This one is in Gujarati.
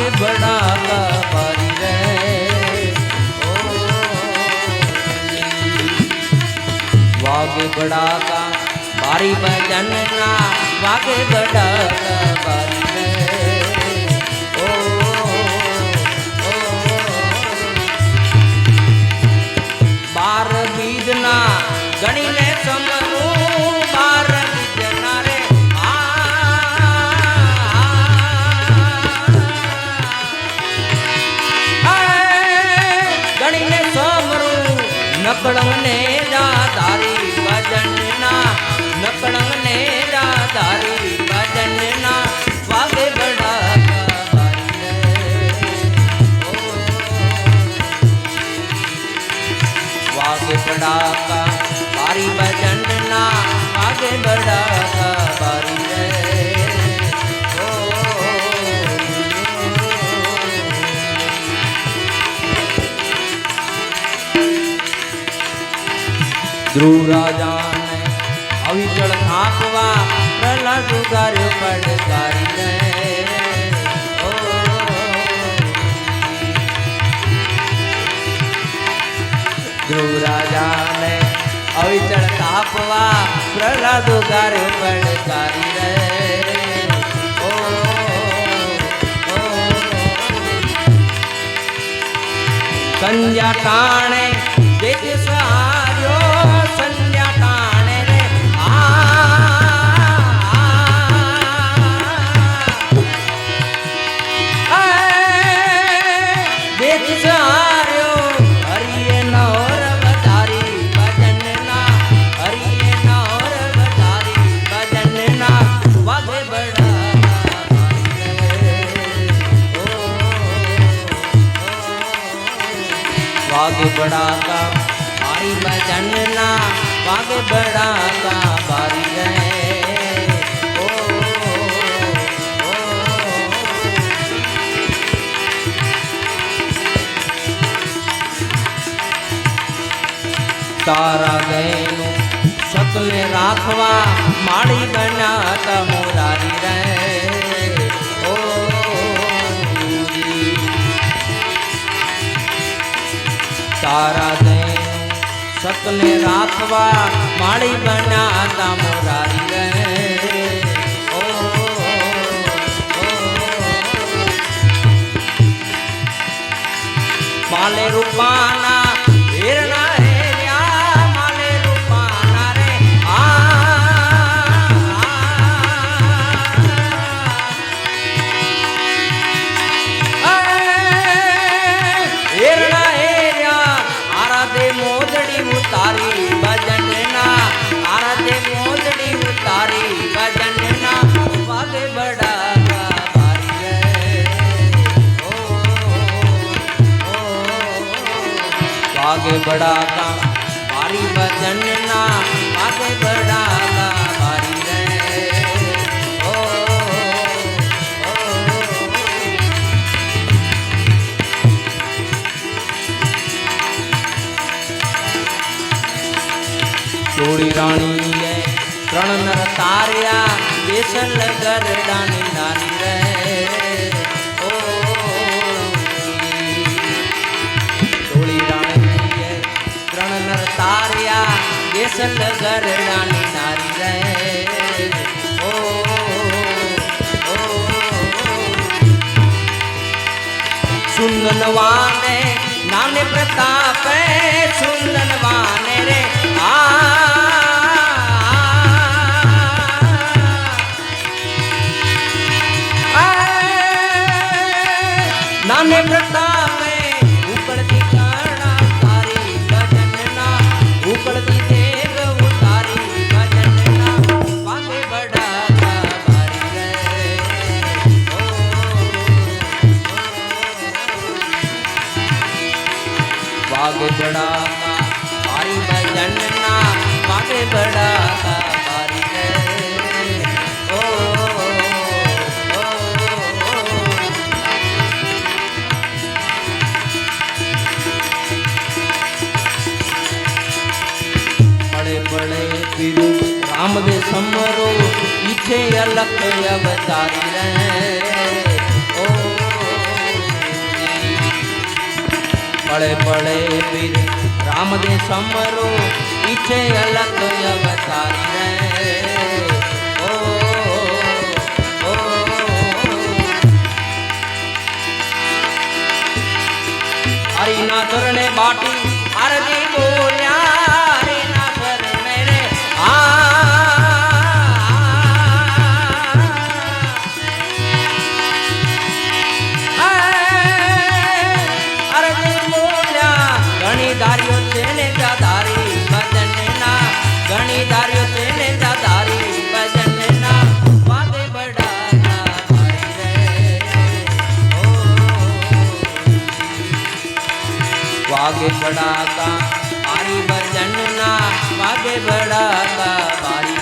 ને ભણાવા મારી રે. વાગે બડાકા મારી ભજનના વાગે બડાકા મારી રે. બડાકા મારી ભજન ના વાગે બડાકા બારી ધ્રુવ રાજાને અવિચળ થાકવા પ્રહલાદ ઉગાર્યો પડકારી ધ્રુવ રાજાને અવિચળ તાપવા પ્રહલાદ ઉગાર્યો પડકારી રે સંજા ઓ સંજ્ઞા ટાણે વાગે બડાકા મારી ભજનના વાગે બડાકા બારી ઓ ઓ તારા ગયેલું શકને રાખવા માળી શકને રાખવા માળી બનાતા મોરારી વાગે બડાકા મારી ભજન ના વાગે બડાકા મારી રે. ઓ ચોળી રાણીએ ત્રણ નર તાર્યા બેસલ ગરડાની નાની રે. બેસલ ગરડાની નારી રે. ઓ ઓ સુંદનવાને નાને પ્રતાપે સુંદનવાને સાંભળે સમરો ઈચ્છે અલખ અવતારી રે ઓ. પડે પડે પીર રામદે સમરો ઈચ્છે અલખ અવતારી રે ઓ હરિના ચરણે બાટી, આરતી વાગે બડાકા મારી ભજનના વાગે બડાકા મારી